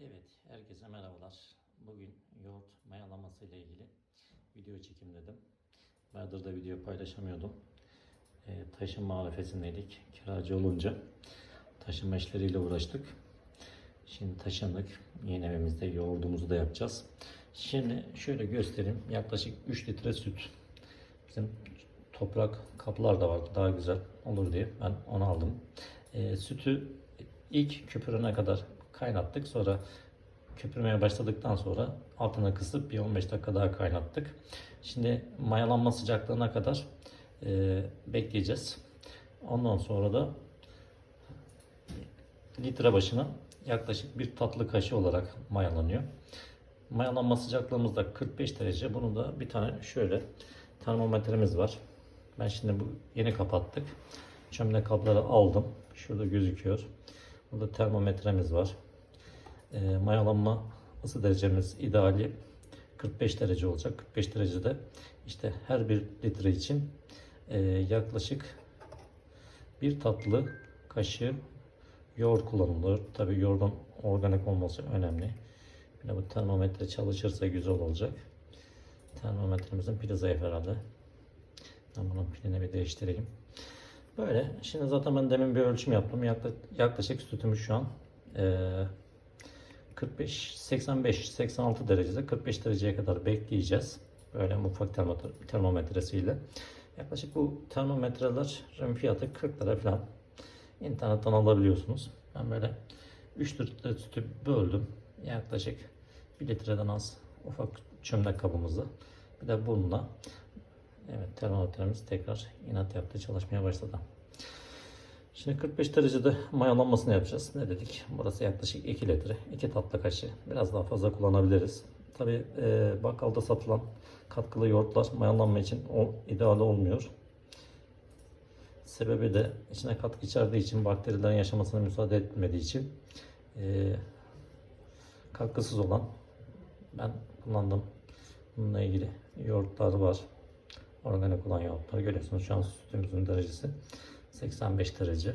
Evet, herkese merhabalar. Bugün yoğurt mayalaması ile ilgili video çekimledim. Bayağıdır da video paylaşamıyordum. Ee, taşın marifesindeydik. Kiracı olunca taşınma işleriyle uğraştık. Şimdi taşındık. Yeni evimizde yoğurdumuzu da yapacağız. Şimdi şöyle göstereyim. Yaklaşık 3 litre süt. Bizim toprak kaplar da vardı daha güzel olur diye ben onu aldım. Ee, sütü ilk köpürene kadar kaynattık. Sonra köpürmeye başladıktan sonra altına kısıp bir 15 dakika daha kaynattık. Şimdi mayalanma sıcaklığına kadar e, bekleyeceğiz. Ondan sonra da litre başına yaklaşık bir tatlı kaşığı olarak mayalanıyor. Mayalanma sıcaklığımız da 45 derece. Bunu da bir tane şöyle termometremiz var. Ben şimdi bu yeni kapattık. Çömlek kapları aldım. Şurada gözüküyor. Burada termometremiz var. E, mayalanma ısı derecemiz ideali 45 derece olacak. 45 derecede işte her bir litre için e, yaklaşık bir tatlı kaşığı yoğurt kullanılır. Tabi yoğurdun organik olması önemli. De bu termometre çalışırsa güzel olacak. Termometremizin pili zayıf herhalde. Ben bunun pilini bir değiştireyim. Böyle. Şimdi zaten ben demin bir ölçüm yaptım. Yaklaşık, sütümüz şu an eee 45, 85, 86 derecede 45 dereceye kadar bekleyeceğiz. Böyle mutfak termometre, termometresiyle. Yaklaşık bu termometrelerin fiyatı 40 lira falan. İnternetten alabiliyorsunuz. Ben böyle 3 litre sütü böldüm. Yaklaşık 1 litreden az ufak çömlek kabımızı. Bir de bununla Evet termometremiz tekrar inat yaptı çalışmaya başladı. Şimdi 45 derecede mayalanmasını yapacağız. Ne dedik? Burası yaklaşık 2 litre. 2 tatlı kaşığı. Biraz daha fazla kullanabiliriz. Tabi e, bakkalda satılan katkılı yoğurtlar mayalanma için o, ideal olmuyor. Sebebi de içine katkı içerdiği için bakterilerin yaşamasına müsaade etmediği için e, katkısız olan ben kullandım. Bununla ilgili yoğurtlar var. Organik olan yoğurtları görüyorsunuz. Şu an sütümüzün derecesi 85 derece.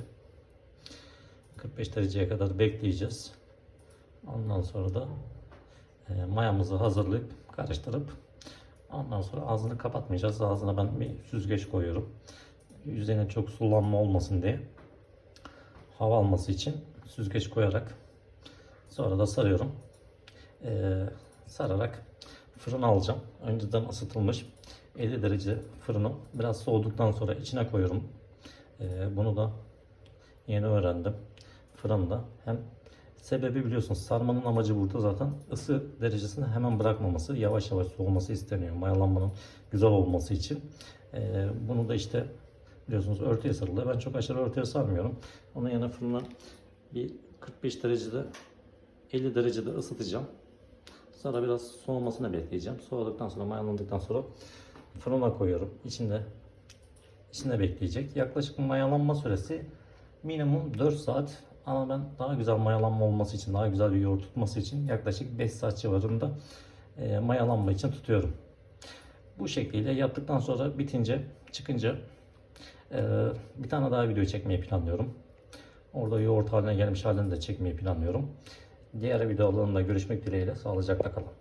45 dereceye kadar bekleyeceğiz. Ondan sonra da e, mayamızı hazırlayıp karıştırıp ondan sonra ağzını kapatmayacağız. Ağzına ben bir süzgeç koyuyorum. Yüzeyine çok sulanma olmasın diye hava alması için süzgeç koyarak sonra da sarıyorum. E, sararak fırına alacağım. Önceden ısıtılmış 50 derece fırını biraz soğuduktan sonra içine koyuyorum. Ee, bunu da yeni öğrendim. Fırında hem sebebi biliyorsunuz sarmanın amacı burada zaten ısı derecesini hemen bırakmaması, yavaş yavaş soğuması isteniyor. Mayalanmanın güzel olması için. Ee, bunu da işte biliyorsunuz örtüye sarılıyor. Ben çok aşırı örtüye sarmıyorum. Onun yerine fırına bir 45 derecede 50 derecede ısıtacağım. Sonra biraz soğumasını bekleyeceğim. Soğuduktan sonra mayalandıktan sonra fırına koyuyorum. İçinde içinde bekleyecek. Yaklaşık mayalanma süresi minimum 4 saat. Ama ben daha güzel mayalanma olması için, daha güzel bir yoğurt tutması için yaklaşık 5 saat civarında e, mayalanma için tutuyorum. Bu şekilde yaptıktan sonra bitince, çıkınca e, bir tane daha video çekmeyi planlıyorum. Orada yoğurt haline gelmiş halini de çekmeyi planlıyorum. Diğer videolarında görüşmek dileğiyle. Sağlıcakla kalın.